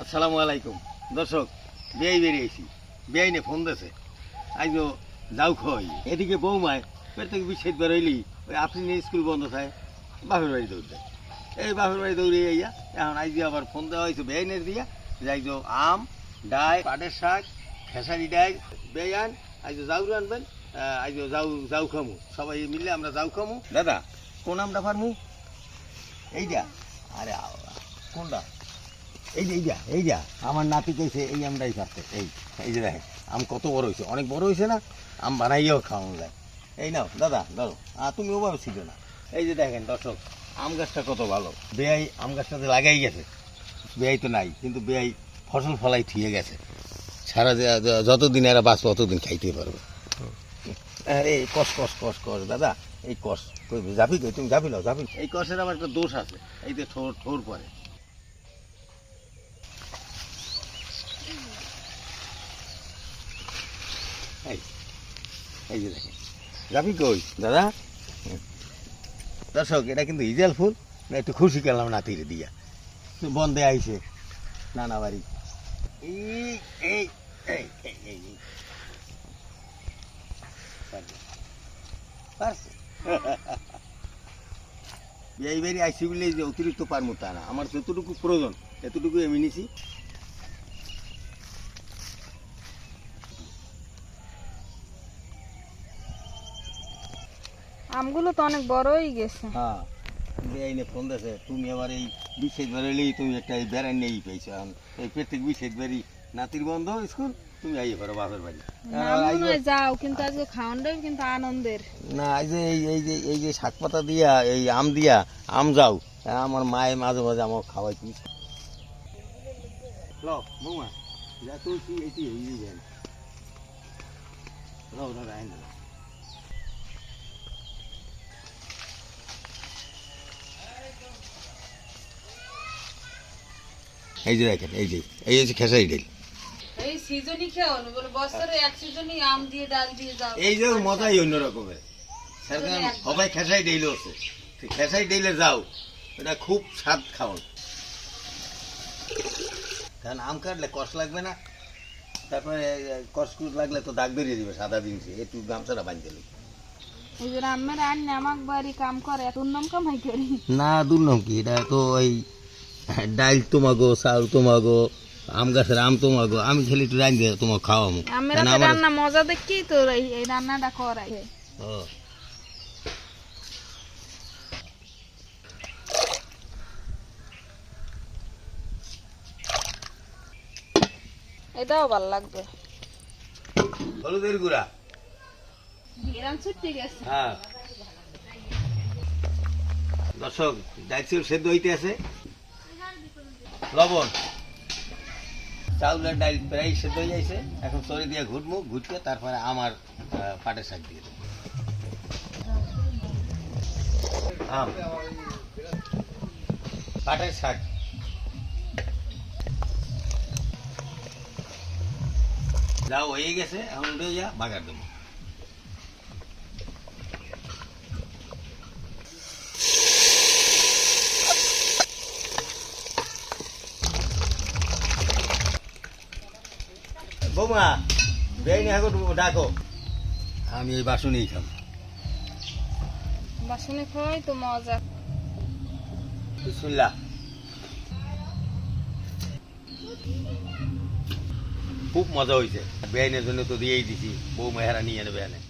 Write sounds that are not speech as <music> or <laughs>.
আসসালামু আলাইকুম। দর্শক বেয়াই বেরিয়েছি। বেআইনে ফোন দিয়েছে আইজো যাও খই এদিকে বৌমায় থেকে বিচ্ছেদ বেরোইলি ওই আপনি স্কুল বন্ধ থাকে, বাপের বাড়ি দৌড় দেয়। এই বাপের বাড়ি দৌড়ে আইয়া, এখন আইজো আবার ফোন দেওয়া হয়েছে বেআইনের দিয়া যাইজো আম, ডাই, পাটের শাক, খেসারি ডাই বেয়ান আইজো যাও আনবেন আইজো যাও যাও খামু। সবাই মিলে আমরা যাও খামু। দাদা, কোন আমটা পারমু এইটা? আরে কোনটা? এই যে, এই যা এই যা, আমার নাতি কইছে, এই আমটাই পারতে এই এই যে দেখেন, আম কত বড় হয়েছে অনেক বড় হয়েছে না? আম বানাইয়াও খাওয়ানো যায়। এই নাও, দাদা, ধরো। আর তুমি ওভাবে ছিল না। এই যে দেখেন, দর্শক, আম গাছটা কত ভালো। বেয়াই, আম গাছটাতে লাগাই গেছে। বেয়াই তো নাই, কিন্তু বেয়াই ফসল ফলাই ঠিয়ে গেছে। সারা যতদিন এরা বাঁচবে ততদিন খাইতে পারবে। আরে কষ কষ কষ কষ, দাদা, এই কষ। যাবি তুমি যাবি নাও যাবি এই কষের আবার একটা দোষ আছে। এই যে ঠোর ঠোর পরে এই এই যে দেখেন। যাবি কই? দাদা। দর্শক, এটা কিন্তু ইজাল ফুল। একটু খুশি করলাম নাতিরে দিয়া। বন্ধে আইছে নানা বাড়ি। এই এই এই এই এই এই। পারবে। পারছে? এই বাড়ি আইসি বলে যে অতিরিক্ত পারমু তা না। আমার যতটুকু প্রয়োজন এতটুকু আমি নিছি। আমগুলো তো অনেক বড়ই গেছে। হ্যাঁ বেআইনে ফোন তুমি আবার এই বিশেষ তুমি একটা এই বেড়াই নেই পেয়েছ। এখন এই প্রত্যেক বিশেষ বেরি নাতির বন্ধ স্কুল তুমি আইয়ে পারো বাপের বাড়ি। হয় যাও কিন্তু আজকে খাওয়ানটাও কিন্তু আনন্দের। না এই যে এই এই যে এই যে শাক পাতা দিয়া এই আম দিয়া আম যাও। আমার মায়ে মাঝে মাঝে আমার খাওয়াই তুমি। ল বৌমা যা তুই এই এই যে দেখেন এই যে এই হচ্ছে খেসারি ডাল। এই সিজনই খেও না বলে বছরে এক সিজনই আম দিয়ে ডাল দিয়ে যাও। এই যে মজাই অন্য রকমের। সেরকম সবাই খেসাই ডেইলে আছে। তো খেসাই ডেইলে যাও এটা খুব স্বাদ খাওয়ান কারণ আম কাটলে কষ লাগবে না তারপরে কষ কুষ লাগলে তো দাগ বেরিয়ে দিবে সাদা জিনিসে। একটু গামছাটা বাঁধতে দিলে এই যে রামের আন্নে আমাক বাড়ি কাম করে তোর নাম কামাই করি। না দুর্নম কি? এটা তো ওই <laughs> ডাইল তোমাগো চাউল তোমাগো আম গাছের আম তোমাগো আমি খেলে একটু রাঁধে তোমাকে খাওয়াবো রান্না মজা দেখি তো এই রান্নাটা করাই। ও। এটাও ভালো লাগবে। হলুদের গুঁড়া। হ্যাঁ। দর্শক ডাইল সেদ্ধ হইতে আছে। লবণ। চাউলের ডাইল প্রায় সেদ্ধ হয়ে যাইছে। এখন চরে দিয়ে ঘুটবো ঘুটকে তারপরে আমার পাটের শাক দিয়ে দেবো। পাটের শাক। যাও, হয়ে গেছে, এখন যা, বাগার দেবো। বৌমা বেআইনি হাগো ডাকো। আমি এই বাসনেই খাব। বাসনে খাওয়াই তো মজা। বিসমিল্লাহ। খুব মজা হয়েছে বেআইনের জন্য তো দিয়েই দিছি বউ মেহরা নিয়ে নেবে এনে।